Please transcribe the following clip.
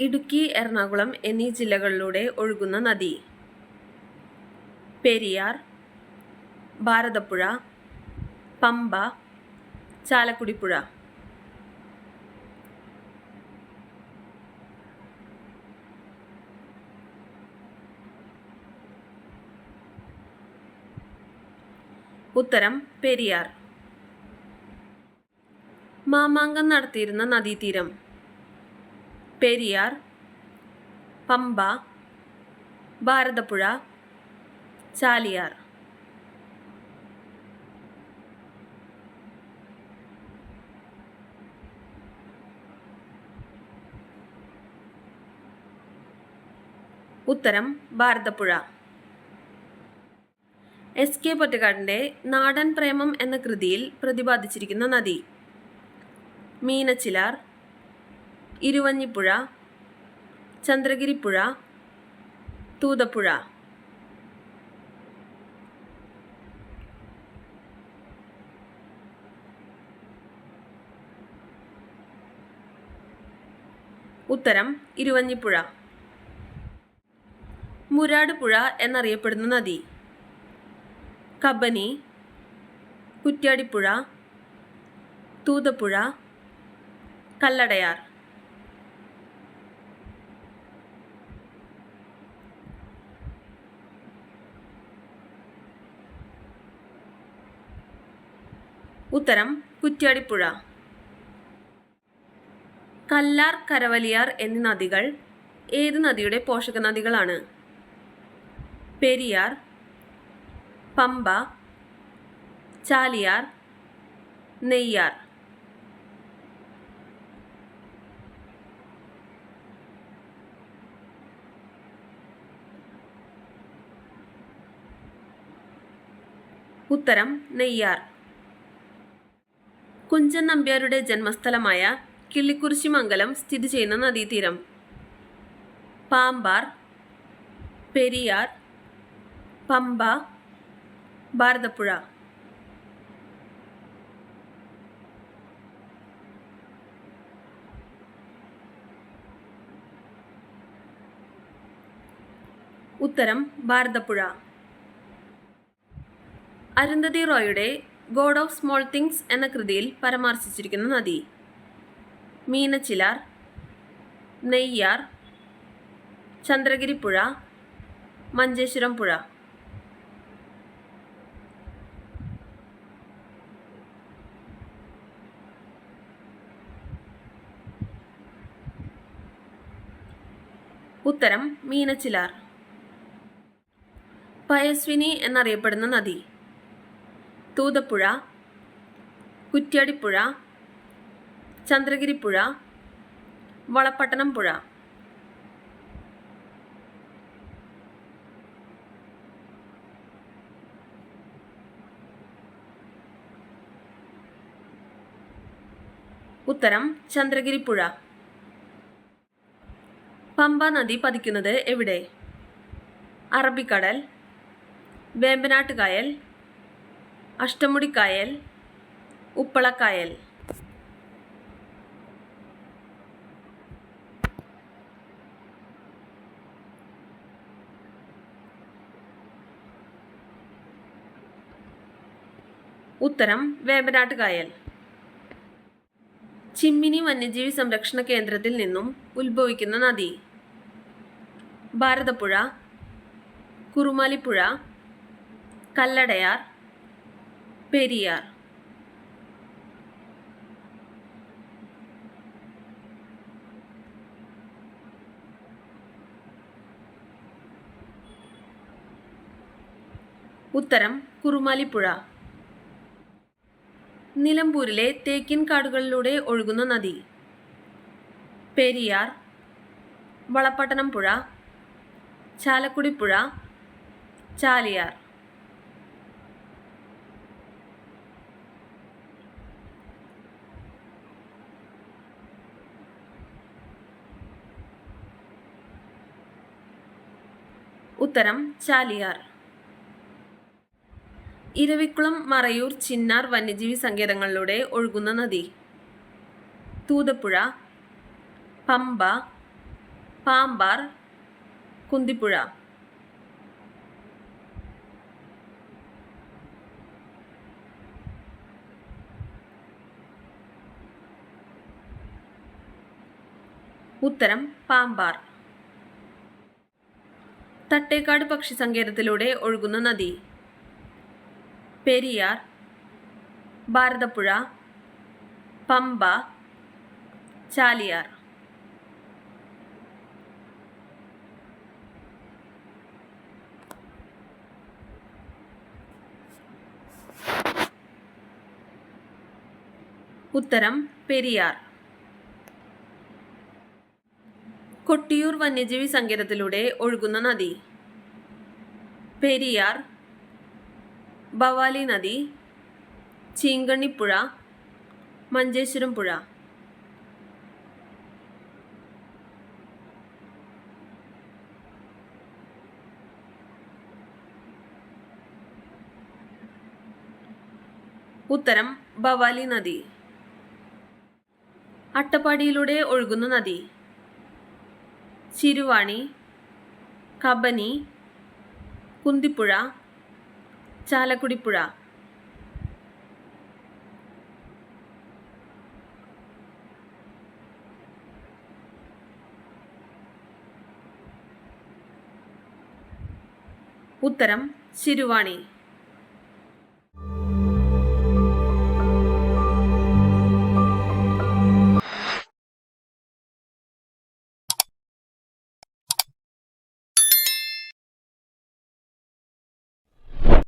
ഇടുക്കി എറണാകുളം എന്നീ ജില്ലകളിലൂടെ ഒഴുകുന്ന നദി. പെരിയാർ ഭാരതപ്പുഴ പമ്പ ചാലക്കുടിപ്പുഴ. ഉത്തരം പെരിയാർ. മാമാങ്കം നടത്തിയിരുന്ന നദീതീരം. പെരിയാർ പമ്പ ഭാരതപ്പുഴ ചാലിയാർ. ഉത്തരം ഭാരതപ്പുഴ. എസ് കെ പൊറ്റക്കാടിന്റെ നാടൻ പ്രേമം എന്ന കൃതിയിൽ പ്രതിപാദിച്ചിരിക്കുന്ന നദി. മീനച്ചിലാർ ഇരുവഞ്ഞിപ്പുഴ ചന്ദ്രഗിരിപ്പുഴ തൂതപ്പുഴ. ഉത്തരം ഇരുവഞ്ഞിപ്പുഴ. മുരാട് പുഴ എന്നറിയപ്പെടുന്ന നദി. കബനി കുറ്റ്യാടിപ്പുഴ തൂതപ്പുഴ കല്ലടയാർ. ഉത്തരം കുറ്റ്യാടിപ്പുഴ. കല്ലാർ കരവലിയാർ എന്നീ നദികൾ ഏത് നദിയുടെ പോഷക നദികളാണ് പെരിയാർ പമ്പ ചാലിയാർ നെയ്യാർ. ഉത്തരം നെയ്യാർ. കുഞ്ചൻ നമ്പ്യാരുടെ ജന്മസ്ഥലമായ കിള്ളിക്കുറിശി മംഗലം സ്ഥിതി ചെയ്യുന്ന നദീതീരം. പാമ്പാർ പെരിയാർ പമ്പ ഭാരതപ്പുഴ. ഉത്തരം ഭാരതപ്പുഴ. അരുന്ധതി റോയുടെ ഗോഡ് ഓഫ് സ്മോൾ തിങ്സ് എന്ന കൃതിയിൽ പരാമർശിച്ചിരിക്കുന്ന നദി. മീനച്ചിലാർ നെയ്യാർ ചന്ദ്രഗിരിപ്പുഴ മഞ്ചേശ്വരം പുഴ. ഉത്തരം മീനച്ചിലാർ. പയസ്വിനി എന്നറിയപ്പെടുന്ന നദി. തൂതപ്പുഴ കുറ്റ്യാടിപ്പുഴ ചന്ദ്രഗിരിപ്പുഴ വളപ്പട്ടണം പുഴ ഉത്തരം ചന്ദ്രഗിരിപ്പുഴ. പമ്പ നദി പതിക്കുന്നത് എവിടെ? അറബിക്കടൽ വേമ്പനാട്ട് കായൽ അഷ്ടമുടിക്കായൽ ഉപ്പളക്കായൽ ഉത്തരം വേമ്പനാട്ട് കായൽ. ചിമ്മിനി വന്യജീവി സംരക്ഷണ കേന്ദ്രത്തിൽ നിന്നും ഉത്ഭവിക്കുന്ന നദി. ഭാരതപ്പുഴ കുറുമാലിപ്പുഴ കല്ലടയാർ പെരിയാർ. ഉത്തരം കുറുമാലിപ്പുഴ. നിലമ്പൂരിലെ തേക്കിൻ കാടുകളിലൂടെ ഒഴുകുന്ന നദി. പെരിയാർ വളപട്ടണം പുഴ ചാലക്കുടിപ്പുഴ ചാലിയാർ. ഉത്തരം ചാലിയാർ. ഇരവിക്കുളം മറയൂർ ചിന്നാർ വന്യജീവി സങ്കേതങ്ങളിലൂടെ ഒഴുകുന്ന നദി. തൂതപ്പുഴ പമ്പ പാമ്പാർ കുന്തിപ്പുഴ. ഉത്തരം പാമ്പാർ. തട്ടേക്കാട് പക്ഷി സങ്കേതത്തിലൂടെ ഒഴുകുന്ന നദി. പെരിയാർ ഭാരതപ്പുഴ പമ്പ ചാലിയാർ. ഉത്തരം പെരിയാർ. കൊട്ടിയൂർ വന്യജീവി സങ്കേതത്തിലൂടെ ഒഴുകുന്ന നദി. പെരിയാർ ഭവാലി നദി ചീങ്കണ്ണിപ്പുഴ മഞ്ചേശ്വരം പുഴ. ഉത്തരം ഭവാലി നദി. അട്ടപ്പാടിയിലൂടെ ഒഴുകുന്ന നദി. ചിരുവാണി കബനി കുന്തിപ്പുഴ ചാലക്കുടിപ്പുഴ. ഉത്തരം ശിരുവാണി